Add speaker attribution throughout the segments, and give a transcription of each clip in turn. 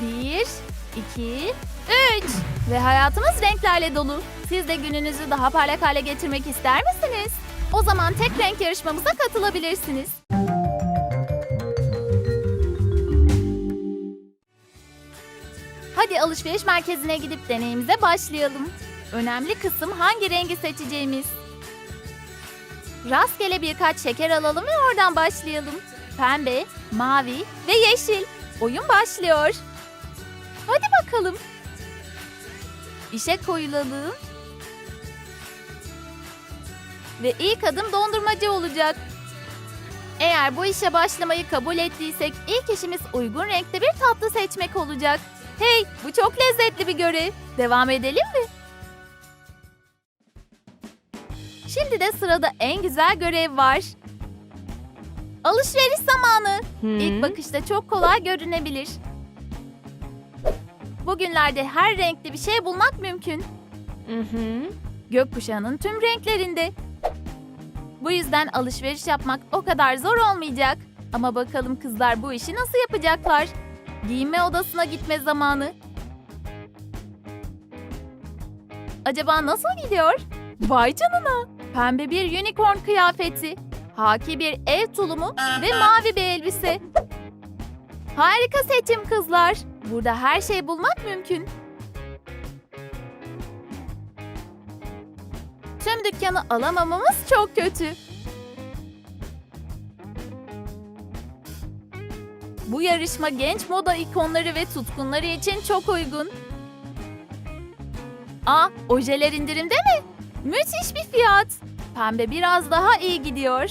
Speaker 1: Bir, iki, üç. Ve hayatımız renklerle dolu. Siz de gününüzü daha parlak hale getirmek ister misiniz? O zaman tek renk yarışmamıza katılabilirsiniz. Hadi alışveriş merkezine gidip deneyimize başlayalım. Önemli kısım hangi rengi seçeceğimiz. Rastgele birkaç şeker alalım ve oradan başlayalım. Pembe, mavi ve yeşil. Oyun başlıyor. Hadi bakalım. İşe koyulalım. Ve ilk adım dondurmacı olacak. Eğer bu işe başlamayı kabul ettiysek ilk işimiz uygun renkte bir tatlı seçmek olacak. Hey, bu çok lezzetli bir görev. Devam edelim mi? Şimdi de sırada en güzel görev var. Alışveriş zamanı. İlk bakışta çok kolay görünebilir. Bugünlerde her renkli bir şey bulmak mümkün. Gökkuşağının tüm renklerinde. Bu yüzden alışveriş yapmak o kadar zor olmayacak. Ama bakalım kızlar bu işi nasıl yapacaklar? Giyinme odasına gitme zamanı. Acaba nasıl gidiyor? Vay canına! Pembe bir unicorn kıyafeti, haki bir ev tulumu ve mavi bir elbise. Harika seçim kızlar. Burada her şey bulmak mümkün. Tüm dükkanı alamamamız çok kötü. Bu yarışma genç moda ikonları ve tutkunları için çok uygun. Aa, ojeler indirimde mi? Müthiş bir fiyat. Pembe biraz daha iyi gidiyor.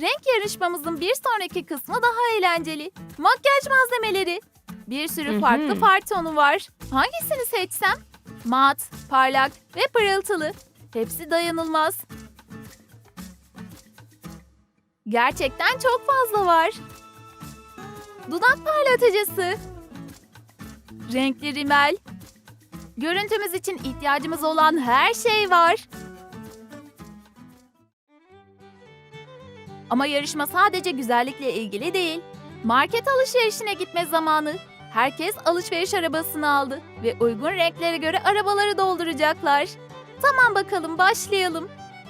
Speaker 1: Renk yarışmamızın bir sonraki kısmı daha eğlenceli. Makyaj malzemeleri. Bir sürü farklı far tonu var. Hangisini seçsem? Mat, parlak ve pırıltılı. Hepsi dayanılmaz. Gerçekten çok fazla var. Dudak parlatıcısı. Renkli rimel. Görüntümüz için ihtiyacımız olan her şey var. Ama yarışma sadece güzellikle ilgili değil. Market alışverişine gitme zamanı. Herkes alışveriş arabasını aldı ve uygun renklere göre arabaları dolduracaklar. Tamam bakalım başlayalım.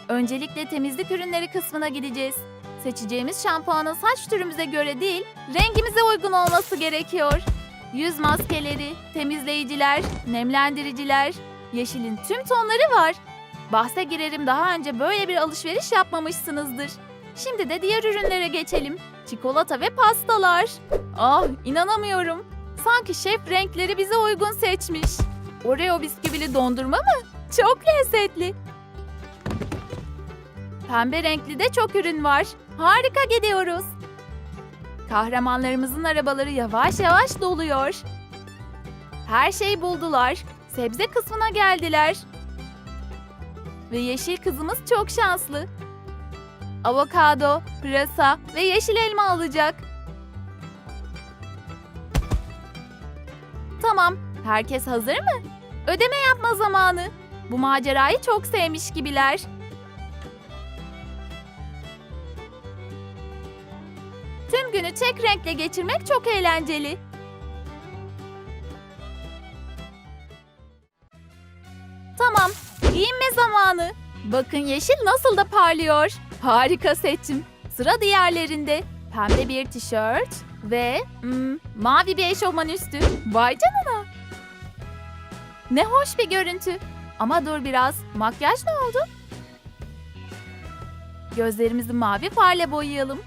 Speaker 1: Öncelikle temizlik ürünleri kısmına gideceğiz. Seçeceğimiz şampuanın saç türümüze göre değil, rengimize uygun olması gerekiyor. Yüz maskeleri, temizleyiciler, nemlendiriciler, yeşilin tüm tonları var. Bahse girerim daha önce böyle bir alışveriş yapmamışsınızdır. Şimdi de diğer ürünlere geçelim. Çikolata ve pastalar. Ah inanamıyorum. Sanki şef renkleri bize uygun seçmiş. Oreo bisküvili dondurma mı? Çok lezzetli. Pembe renkli de çok ürün var. Harika gidiyoruz. Kahramanlarımızın arabaları yavaş yavaş doluyor. Her şeyi buldular. Sebze kısmına geldiler. Ve yeşil kızımız çok şanslı. Avokado, pırasa ve yeşil elma alacak. Tamam, herkes hazır mı? Ödeme yapma zamanı. Bu macerayı çok sevmiş gibiler. Tüm günü tek renkle geçirmek çok eğlenceli. Tamam, giyinme zamanı. Bakın yeşil nasıl da parlıyor. Harika seçim. Sıra diğerlerinde. Pembe bir tişört ve hmm, mavi bir eşofman üstü. Vay canına. Ne hoş bir görüntü. Ama dur biraz. Makyaj ne oldu? Gözlerimizi mavi farla boyayalım.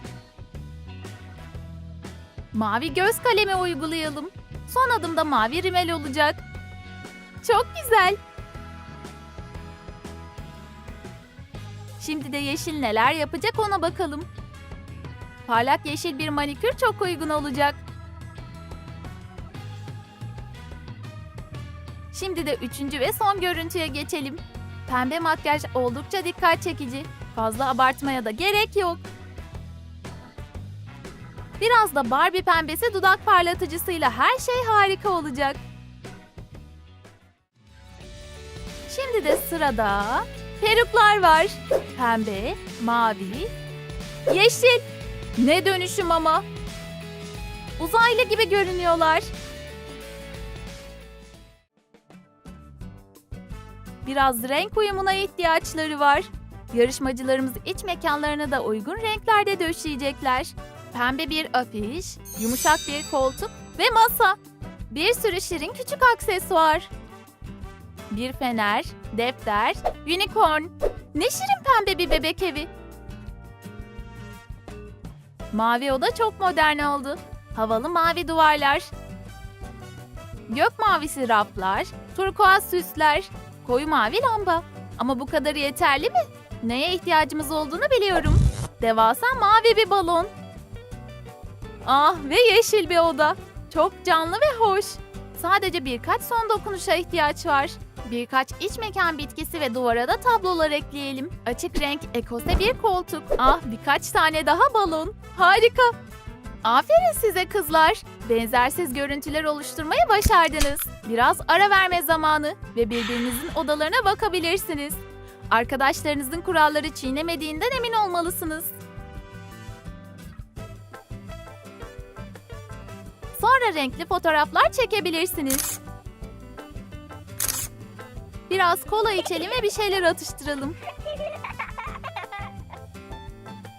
Speaker 1: Mavi göz kalemi uygulayalım. Son adımda mavi rimel olacak. Çok güzel. Şimdi de yeşil neler yapacak ona bakalım. Parlak yeşil bir manikür çok uygun olacak. Şimdi de üçüncü ve son görüntüye geçelim. Pembe makyaj oldukça dikkat çekici. Fazla abartmaya da gerek yok. Biraz da Barbie pembesi dudak parlatıcısıyla her şey harika olacak. Şimdi de sırada peruklar var. Pembe, mavi, yeşil. Ne dönüşüm ama. Uzaylı gibi görünüyorlar. Biraz renk uyumuna ihtiyaçları var. Yarışmacılarımız iç mekanlarına da uygun renklerde döşeyecekler. Pembe bir afiş, yumuşak bir koltuk ve masa. Bir sürü şirin küçük aksesuar. Bir fener, defter, unicorn. Ne şirin pembe bir bebek evi. Mavi oda çok modern oldu. Havalı mavi duvarlar. Gök mavisi raflar, turkuaz süsler, koyu mavi lamba. Ama bu kadar yeterli mi? Neye ihtiyacımız olduğunu biliyorum. Devasa mavi bir balon. Ah ve yeşil bir oda. Çok canlı ve hoş. Sadece birkaç son dokunuşa ihtiyaç var. Birkaç iç mekan bitkisi ve duvara da tablolar ekleyelim. Açık renk ekose bir koltuk. Ah birkaç tane daha balon. Harika. Aferin size kızlar. Benzersiz görüntüler oluşturmayı başardınız. Biraz ara verme zamanı ve birbirinizin odalarına bakabilirsiniz. Arkadaşlarınızın kuralları çiğnemediğinden emin olmalısınız. Sonra renkli fotoğraflar çekebilirsiniz. Biraz kola içelim ve bir şeyler atıştıralım.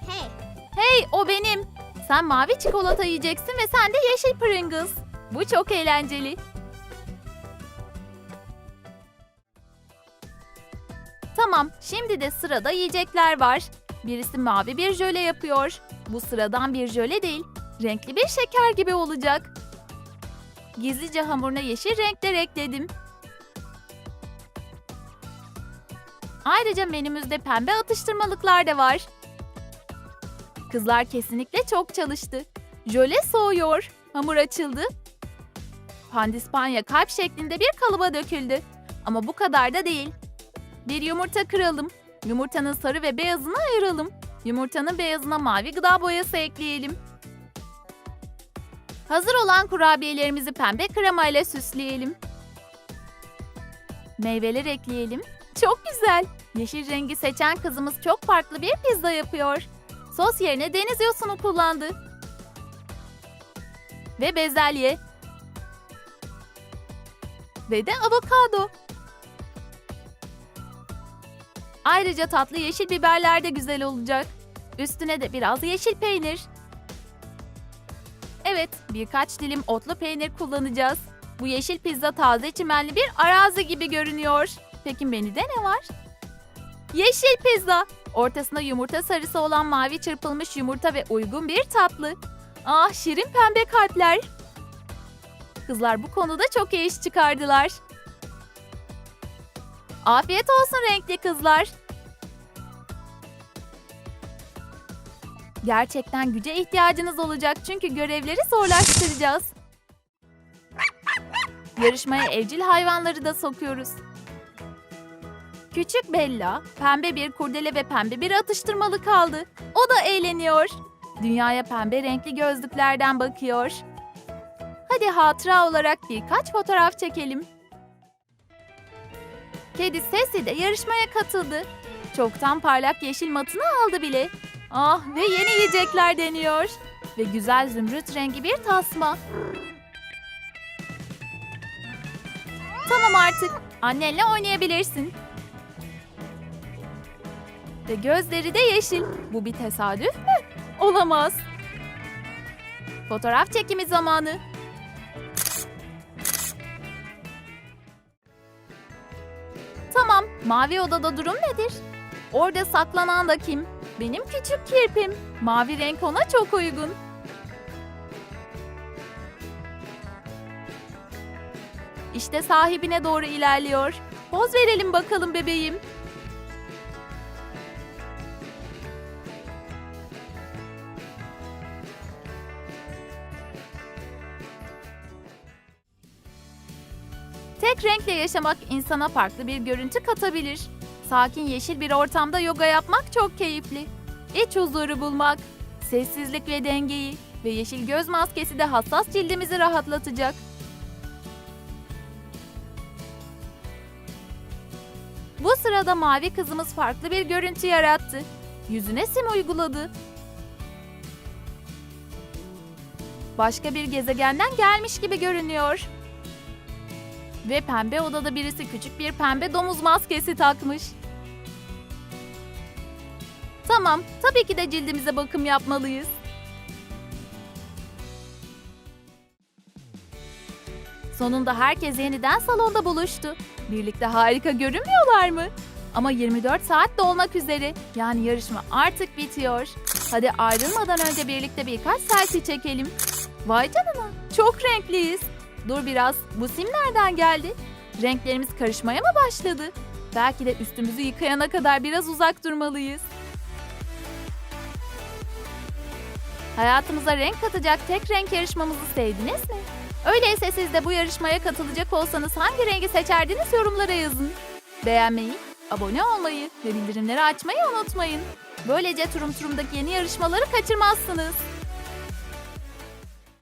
Speaker 2: Hey.
Speaker 1: Hey o benim. Sen mavi çikolata yiyeceksin ve sen de yeşil Pringles. Bu çok eğlenceli. Tamam, şimdi de sırada yiyecekler var. Birisi mavi bir jöle yapıyor. Bu sıradan bir jöle değil, renkli bir şeker gibi olacak. Gizlice hamuruna yeşil renkler ekledim. Ayrıca menümüzde pembe atıştırmalıklar da var. Kızlar kesinlikle çok çalıştı. Jöle soğuyor. Hamur açıldı. Pandispanya kalp şeklinde bir kalıba döküldü. Ama bu kadar da değil. Bir yumurta kıralım. Yumurtanın sarı ve beyazını ayıralım. Yumurtanın beyazına mavi gıda boyası ekleyelim. Hazır olan kurabiyelerimizi pembe krema ile süsleyelim. Meyveler ekleyelim. Çok güzel. Yeşil rengi seçen kızımız çok farklı bir pizza yapıyor. Sos yerine deniz yosunu kullandı. Ve bezelye. Ve de avokado. Ayrıca tatlı yeşil biberler de güzel olacak. Üstüne de biraz yeşil peynir. Evet, birkaç dilim otlu peynir kullanacağız. Bu yeşil pizza taze çimenli bir arazi gibi görünüyor. Peki menüde ne var? Yeşil pizza. Ortasında yumurta sarısı olan mavi çırpılmış yumurta ve uygun bir tatlı. Ah şirin pembe kalpler. Kızlar bu konuda çok iyi iş çıkardılar. Afiyet olsun renkli kızlar. Gerçekten güce ihtiyacınız olacak çünkü görevleri zorlaştıracağız. Yarışmaya evcil hayvanları da sokuyoruz. Küçük Bella, pembe bir kurdele ve pembe bir atıştırmalık aldı. O da eğleniyor. Dünyaya pembe renkli gözlüklerden bakıyor. Hadi hatıra olarak birkaç fotoğraf çekelim. Kedi Sesi de yarışmaya katıldı. Çoktan parlak yeşil matını aldı bile. Ah ve yeni yiyecekler deniyor. Ve güzel zümrüt rengi bir tasma. Tamam artık. Annenle oynayabilirsin. Ve gözleri de yeşil. Bu bir tesadüf mü? Olamaz. Fotoğraf çekimi zamanı. Tamam, mavi odada durum nedir? Orada saklanan da kim? Benim küçük kirpim. Mavi renk ona çok uygun. İşte sahibine doğru ilerliyor. Poz verelim bakalım bebeğim. Tek renkle yaşamak insana farklı bir görüntü katabilir. Sakin yeşil bir ortamda yoga yapmak çok keyifli. İç huzuru bulmak, sessizlik ve dengeyi ve yeşil göz maskesi de hassas cildimizi rahatlatacak. Bu sırada mavi kızımız farklı bir görüntü yarattı. Yüzüne sim uyguladı. başka bir gezegenden gelmiş gibi görünüyor. Ve pembe odada birisi küçük bir pembe domuz maskesi takmış. Tamam, tabii ki de cildimize bakım yapmalıyız. Sonunda herkes yeniden salonda buluştu. Birlikte harika görünmüyorlar mı? Ama 24 saat dolmak üzere. Yani yarışma artık bitiyor. Hadi ayrılmadan önce birlikte birkaç selfie çekelim. Vay canına, çok renkliyiz. Dur biraz, bu sim nereden geldi? Renklerimiz karışmaya mı başladı? Belki de üstümüzü yıkayana kadar biraz uzak durmalıyız. Hayatımıza renk katacak tek renk yarışmamızı sevdiniz mi? Öyleyse siz de bu yarışmaya katılacak olsanız hangi rengi seçerdiniz yorumlara yazın. Beğenmeyi, abone olmayı ve bildirimleri açmayı unutmayın. Böylece Turum Turum'daki yeni yarışmaları kaçırmazsınız.